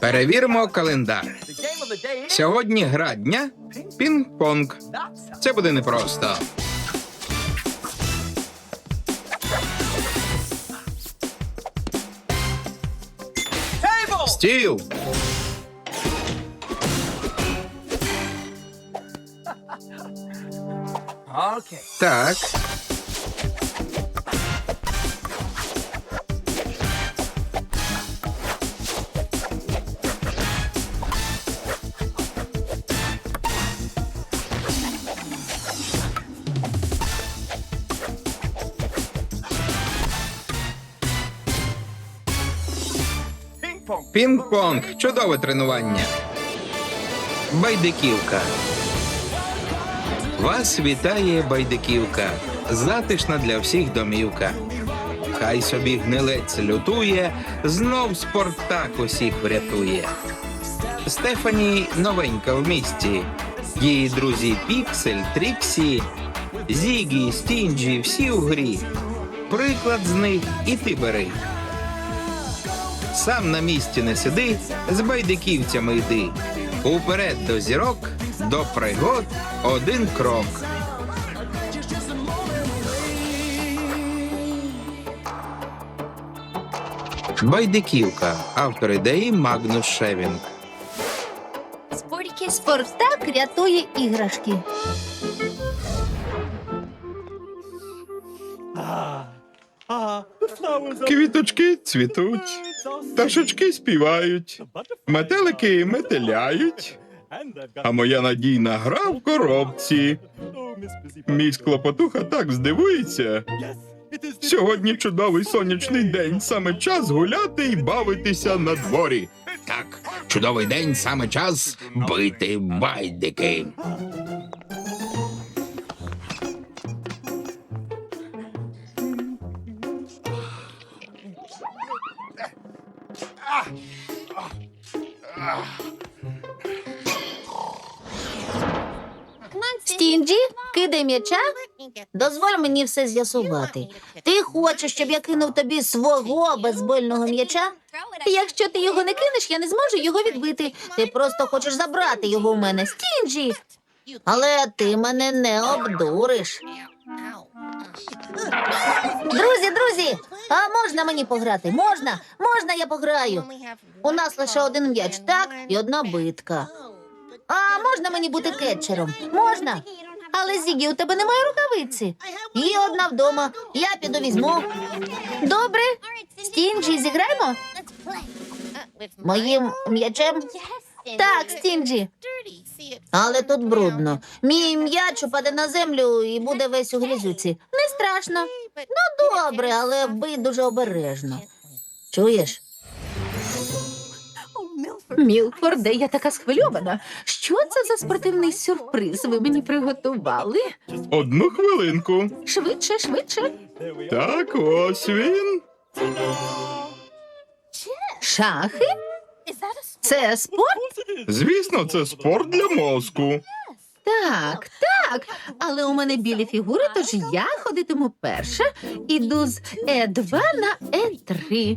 Перевіримо календар. Сьогодні гра дня пінг-понг. Це буде непросто. Стіл. Так. Пінг-понг. Чудове тренування. Байдиківка. Вас вітає байдиківка. Затишна для всіх домівка. Хай собі гнилець лютує, знов Спартак усіх врятує. Стефані новенька в місті. Її друзі Піксель, Тріксі, Зігі, Стінджі, всі у грі. Приклад з них і ти бери. Сам на місці не сиди, з байдиківцями йди. Уперед до зірок, до пригод один крок. Байдиківка. Автор ідеї Магнус Шевінг. Спартак рятує іграшки. Квіточки цвітуть, пташечки співають, метелики метеляють, а моя надійна гра в коробці. Мій склопотуха так здивується. Сьогодні чудовий сонячний день, саме час гуляти і бавитися на дворі. Так, чудовий день, саме час бити байдики. Стінджі, кидай м'яча. Дозволь мені все з'ясувати. Ти хочеш, щоб я кинув тобі свого безбольного м'яча? Якщо ти його не кинеш, я не зможу його відбити. Ти просто хочеш забрати його у мене. Стінджі. Але ти мене не обдуриш. Друзі, друзі, а можна мені пограти? Можна? Можна я пограю? У нас лише один м'яч, так? І одна битка. А можна мені бути кетчером? Можна? Але Зігі, у тебе немає рукавиці. Є одна вдома. Я піду візьму. Добре. Стінджі, зіграємо? Моїм м'ячем? Так, Стінджі. Але тут брудно. Мій м'яч упаде на землю і буде весь у грязюці. Не страшно. Ну, добре, але бий дуже обережно. Чуєш? Мілфорде, я така схвильована. Що це за спортивний сюрприз ви мені приготували? Одну хвилинку. Швидше, швидше. Так, ось він. Шахи? Це спорт? Звісно, це спорт для мозку. Так, так. Але у мене білі фігури, тож я ходитиму перша. Іду з Е2 на Е3.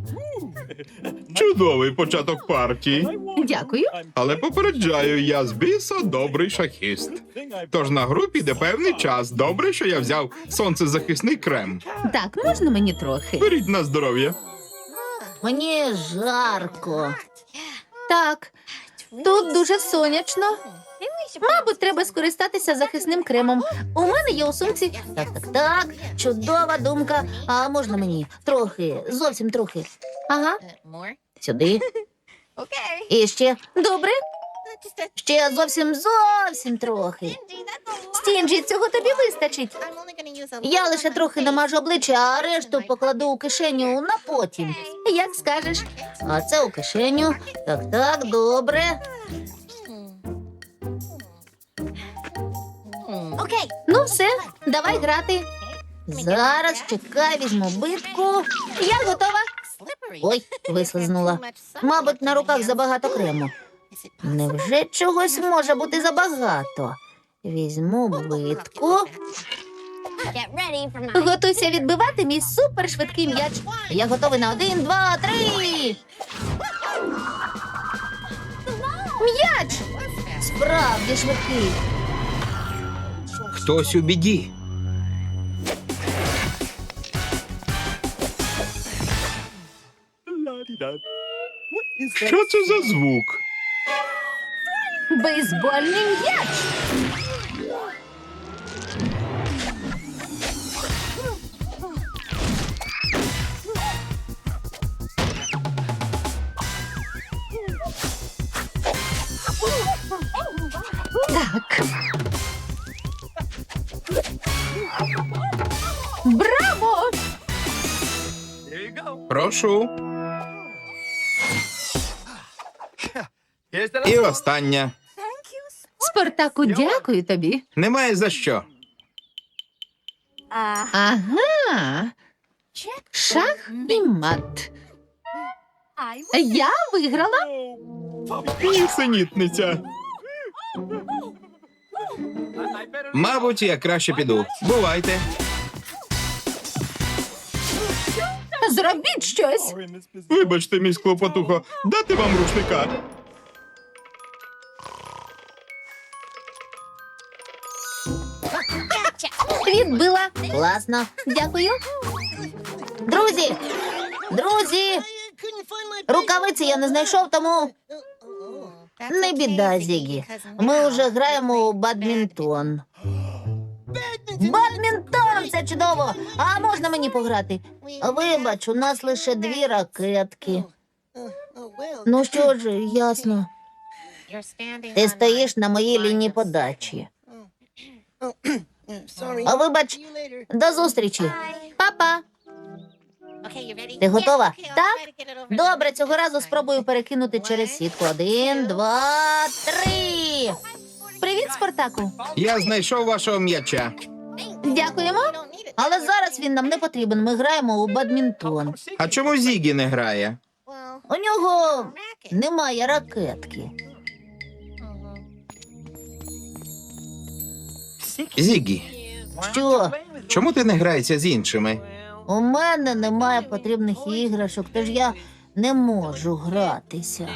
Чудовий початок партії. Дякую. Але попереджаю, я з біса добрий шахіст. Тож на гру піде певний час. Добре, що я взяв сонцезахисний крем. Так, можна мені трохи? Беріть на здоров'я. Мені жарко. Так. Тут дуже сонячно. Мабуть, треба скористатися захисним кремом. У мене є у сумці. Так, так, так. Чудова думка. А можна мені? Трохи, зовсім трохи. Ага, Сюди. І ще. добре. Ще зовсім зовсім трохи. Стінджі, цього тобі вистачить. Я лише трохи намажу обличчя, а решту покладу у кишеню на потім. Як скажеш. А це у кишеню. Так, так, добре. Ну, все, давай грати. Зараз чекай, візьму битку. Я готова. Ой, вислизнула. Мабуть, на руках забагато крему. Невже чогось може бути забагато? Візьму битку. Готуйся відбивати мій супершвидкий м'яч. Я готовий на один, два, три. М'яч! Справді швидкий. Хтось у біді. Що це за звук? Бейсбольний м'яч. Прошу. І остання. Спартаку, дякую тобі. Немає за що. Ага. Шах і мат. Я виграла. Нісенітниця. Мабуть, я краще піду. Бувайте. Зробіть щось. Вибачте, мій склопотухо, дати вам рушника. Відбила. Класно. Дякую. Друзі! Друзі! Рукавиці я не знайшов, тому не біда, Зігі. Ми вже граємо у бадмінтон. Бадмінтон! Це чудово! А можна мені пограти? Вибач, у нас лише дві ракетки. Ну що ж, ясно. Ти стоїш на моїй лінії подачі. А вибач, до зустрічі. Па-па. Ти готова? Так? Добре, цього разу спробую перекинути через сітку. Один, два, три. Привіт, Спартаку. Я знайшов вашого м'яча. Дякуємо. Але зараз він нам не потрібен. Ми граємо у бадмінтон. А чому Зігі не грає? У нього немає ракетки. Зігі, Що? чому ти не граєшся з іншими? У мене немає потрібних іграшок, тож я не можу гратися.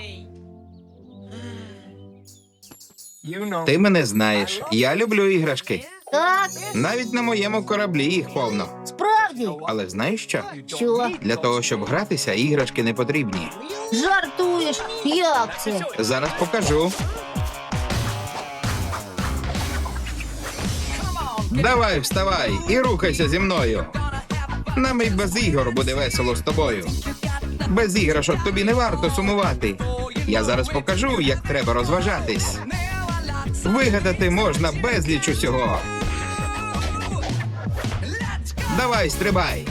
Ти мене знаєш. Я люблю іграшки. Так, Навіть на моєму кораблі їх повно. справді. Але знаєш що? Що? Для того, щоб гратися, іграшки не потрібні. Жартуєш? Як це? Зараз покажу. Давай, вставай і рухайся зі мною. Нам і без ігор буде весело з тобою. Без іграшок тобі не варто сумувати. Я зараз покажу, як треба розважатись. Вигадати можна безліч усього. Давай, стрибай.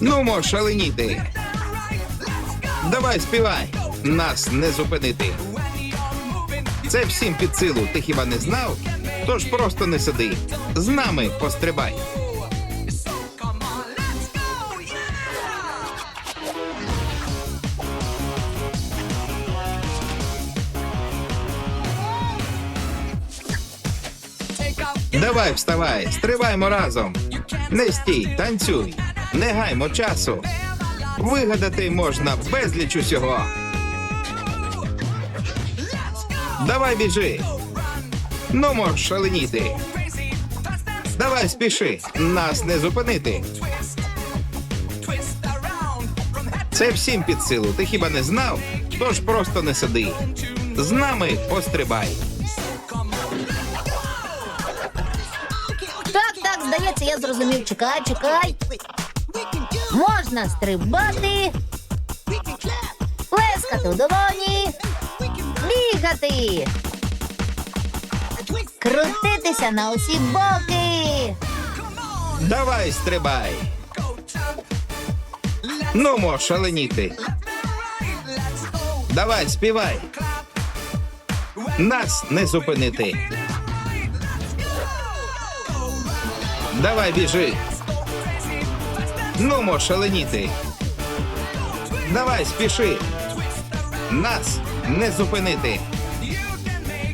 Ну, шаленіти. Давай співай, нас не зупинити. Це всім під силу, ти хіба не знав? Тож просто не сиди. З нами пострибай. Давай, вставай, стрибаймо разом. Не стій, танцюй, не гаймо часу. Вигадати можна безліч усього. Давай біжи. Ну мож шаленіти. Давай спіши, нас не зупинити. Це всім під силу, ти хіба не знав? Тож просто не сиди. З нами пострибай. Зрозумів. Чекай, чекай. Можна стрибати, плескати у долоні, бігати, крутитися на усі боки. Давай стрибай. Ну мож шаленіти. Давай співай. Нас не зупинити. Давай біжи. Ну мож шаленіти. Давай спіши. Нас не зупинити.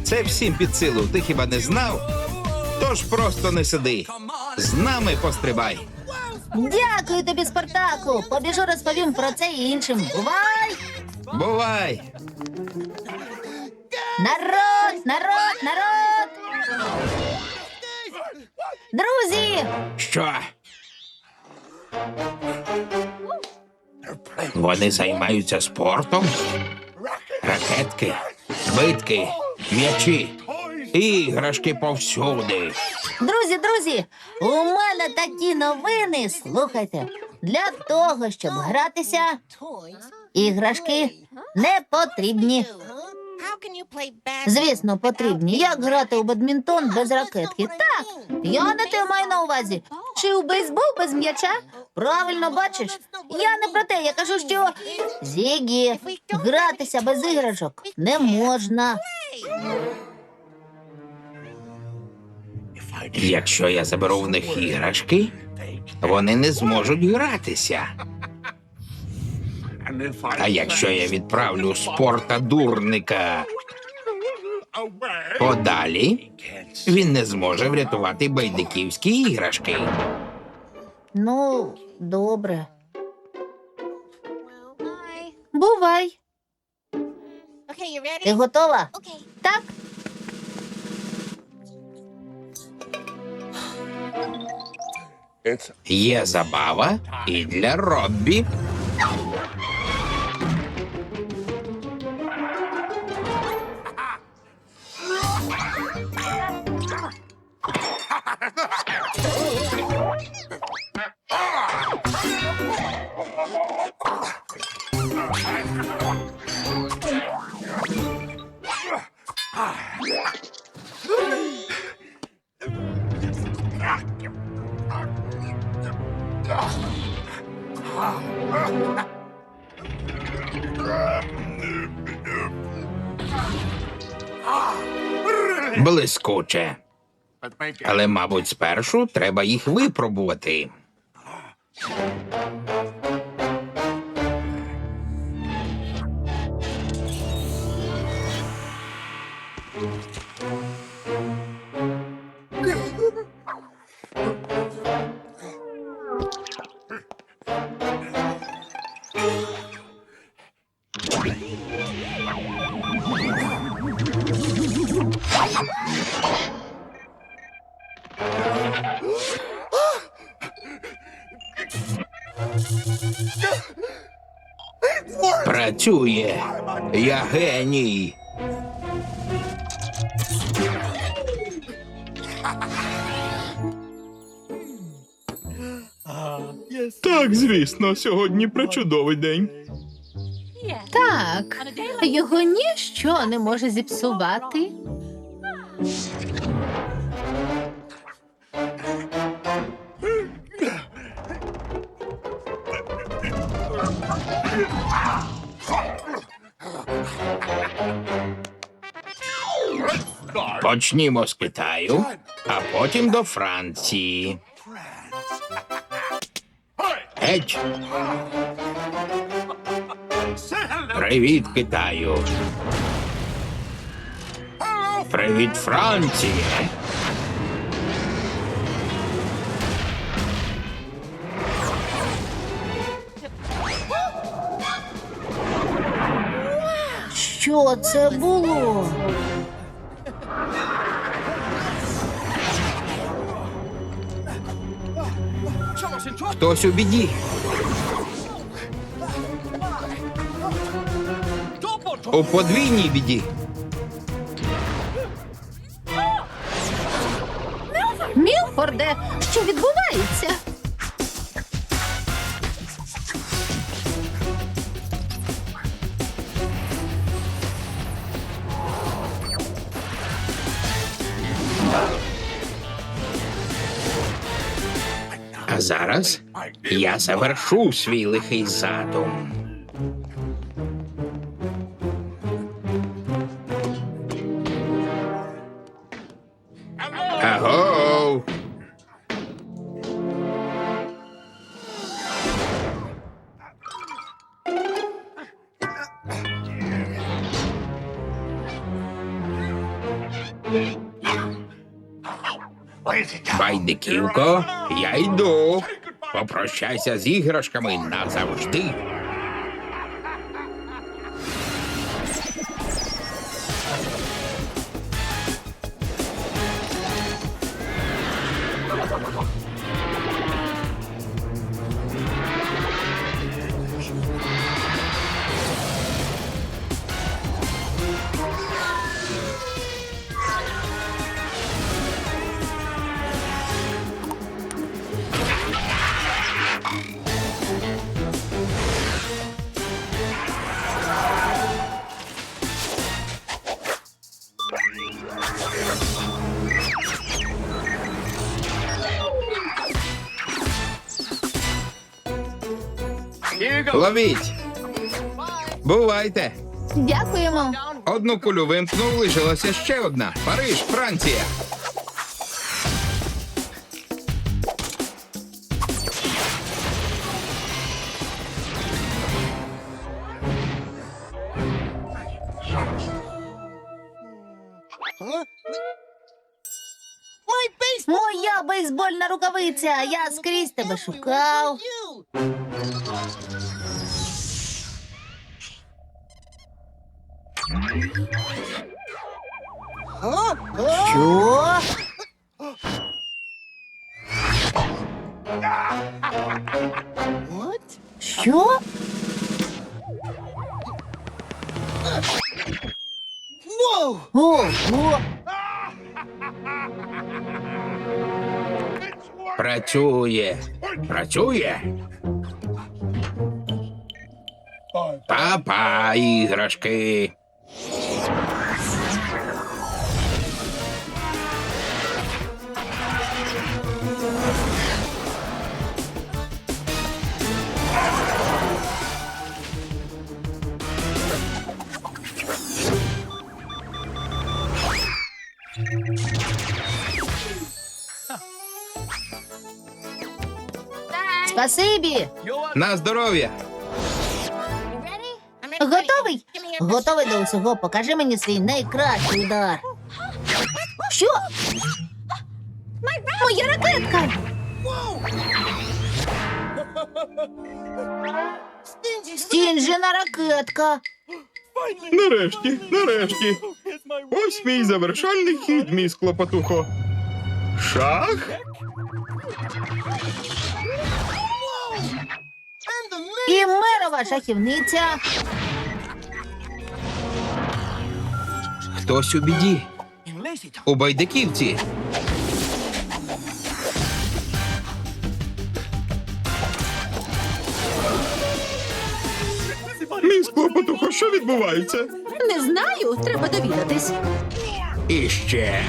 Це всім під силу. Ти хіба не знав? Тож просто не сиди. З нами пострибай. Дякую тобі, Спартаку. Побіжу розповім про це і іншим. Бувай! Бувай! Народ, народ, народ! Друзі! Що? Вони займаються спортом? Ракетки, битки, м'ячі, іграшки повсюди. Друзі, друзі, у мене такі новини. Слухайте, для того, щоб гратися, іграшки не потрібні. Звісно, потрібні. Як грати у бадмінтон без ракетки? Так, я не те маю на увазі. Чи у бейсбол без м'яча? Правильно бачиш? Я не про те, я кажу, що Зігі, гратися без іграшок не можна. Якщо я заберу в них іграшки, вони не зможуть гратися. А якщо я відправлю спорта дурника подалі, він не зможе врятувати байдиківські іграшки. Ну, добре. Бувай. Ти готова? Так, Є забава і для Роббі. Блискуче. Але, мабуть, спершу треба їх випробувати. Працює. Я геній. Так, звісно, сьогодні причудовий день. так. Його ніщо не може зіпсувати. Почнімо з Китаю, а потім до Франції. Геть! Привіт, Китаю. Привіт, Франція. Що це було? Хтось у біді. У подвійній біді. Зараз я завершу свій лихий задум. Байдиківко, я йду. Попрощайся з іграшками назавжди. Ловіть! Бувайте! Дякуємо. Одну кулю вимкнув, лишилася ще одна. Париж, Франція. Моя бейсбольна рукавиця. Я скрізь тебе шукав. Працює. Працює. Папа, іграшки. Спасибі. На здоров'я. Готовий? Готовий до усього. Покажи мені свій найкращий удар. Що? Моя ракетка. Стінжена ракетка. Нарешті, нарешті. Ось мій завершальний хід, мій склопотухо. Шах? І мерова шахівниця. Хтось у біді. У байдиківці. Мій що відбувається? Не знаю, треба довідатись. І ще.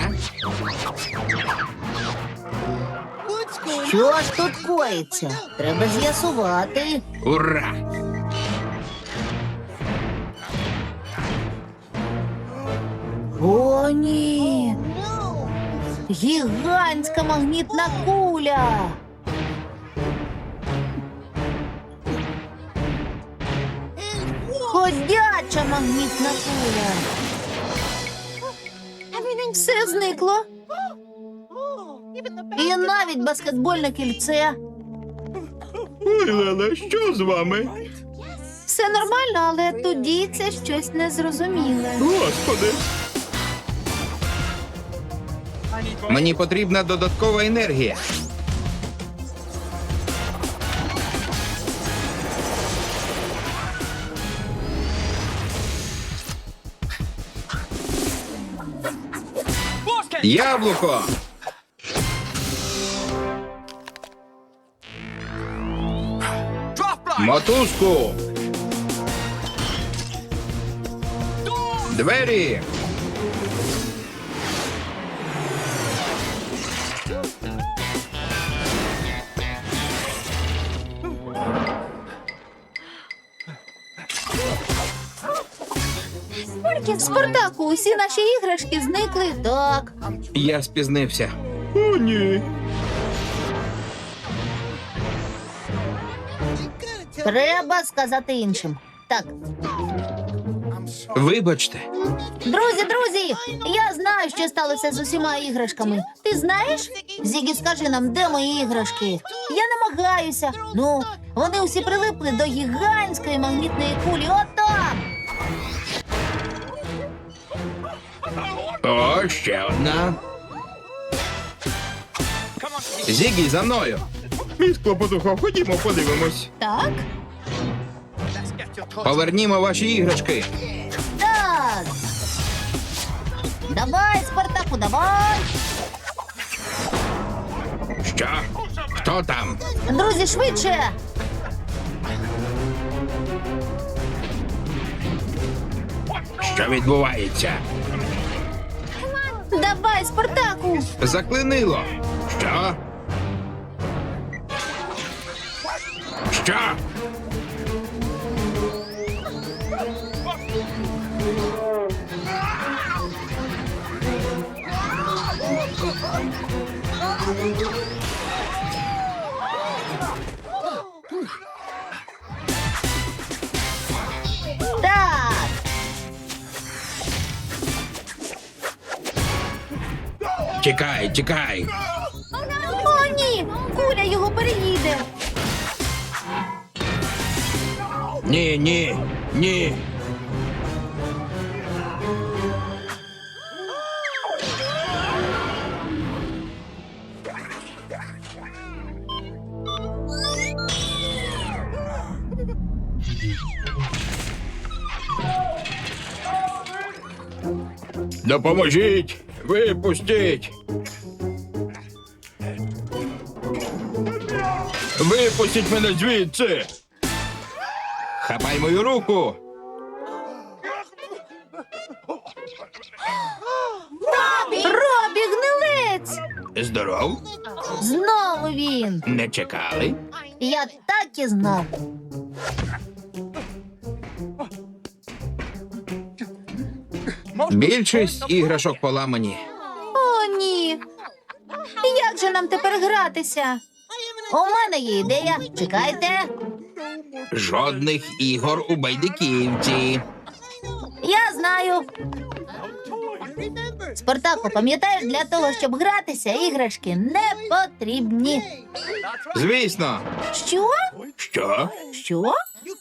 Що ж тут коїться? Треба з'ясувати. Ура! О, ні. Гігантська магнітна куля. Ходяча магнітна куля. Все зникло. І навіть баскетбольне кільце. Ой, Леле, що з вами? Все нормально, але тоді це щось незрозуміле. Господи, Мені потрібна додаткова енергія. Яблуко! Мотузку! Двері! Спартаку, усі наші іграшки зникли. Так. Я спізнився. о ні. Треба сказати іншим. Так, Вибачте, друзі, друзі, я знаю, що сталося з усіма іграшками. Ти знаєш? Зігі, скажи нам, де мої іграшки? Я намагаюся. Ну, вони усі прилипли до гігантської магнітної кулі. Отам! о, ще одна. Зігі, за мною. Міс Клопотухо, ходімо, подивимось. Так? Повернімо ваші іграшки. Так. Давай, Спартаку, давай. Що? Хто там? Друзі, швидше. Що відбувається? Давай, Спартаку. Заклинило. Що? Що? Так. Тікай, тікай. О, ні. Куля його переїде. Ні, ні, ні. Допоможіть! Випустіть! Випустіть мене звідси! Хапай мою руку! Робі, гнилець. Здоров? Знову він. Не чекали? Я так і знав. Більшість іграшок поламані. О, ні. Як же нам тепер гратися? У мене є ідея. Чекайте. Жодних ігор у байдиківці. Я знаю. Спартаку, пам'ятаєш, для того, щоб гратися, іграшки не потрібні. Звісно. Що? Що? Що?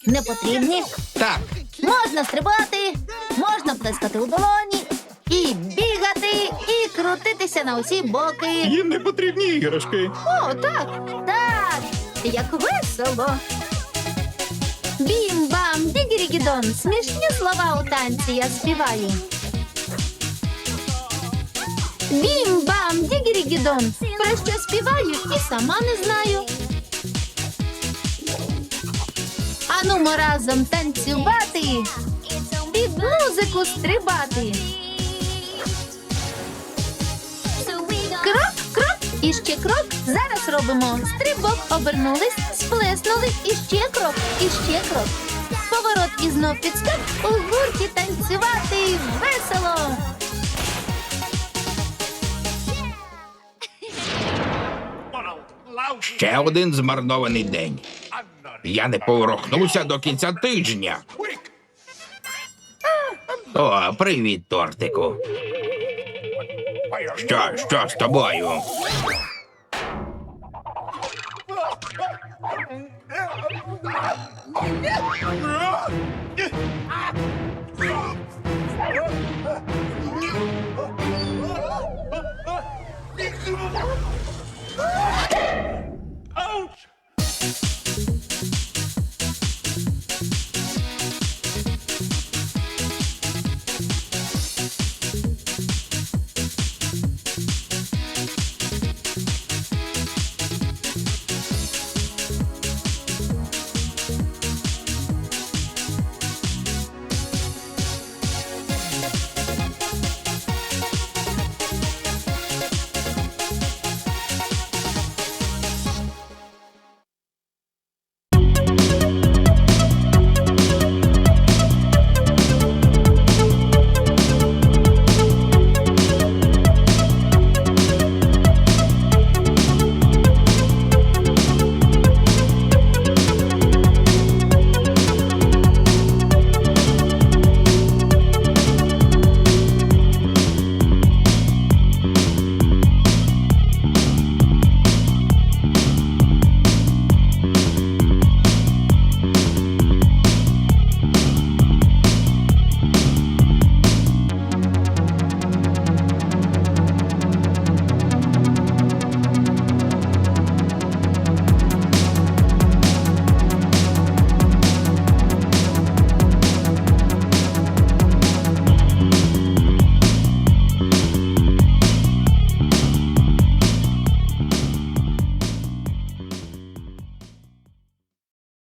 Не потрібні? Так, Можна стрибати, можна плескати у долоні, і бігати, і крутитися на усі боки. Їм не потрібні іграшки. О, так. Так, Як весело. Бім-бам, дігірігідон, смішні слова у танці я співаю. Бім-бам, дігірігідон, про що співаю і сама не знаю. Анумо разом танцювати, під музику стрибати. Крок, крок, і ще крок. Зараз робимо стрибок, обернулись, сплеснули, і ще крок, і ще крок. Поворот і знов підскок, у гурті танцювати весело. ще один змарнований день. Я не поворухнуся до кінця тижня. О, привіт, тортику. Що, що з тобою? Ah!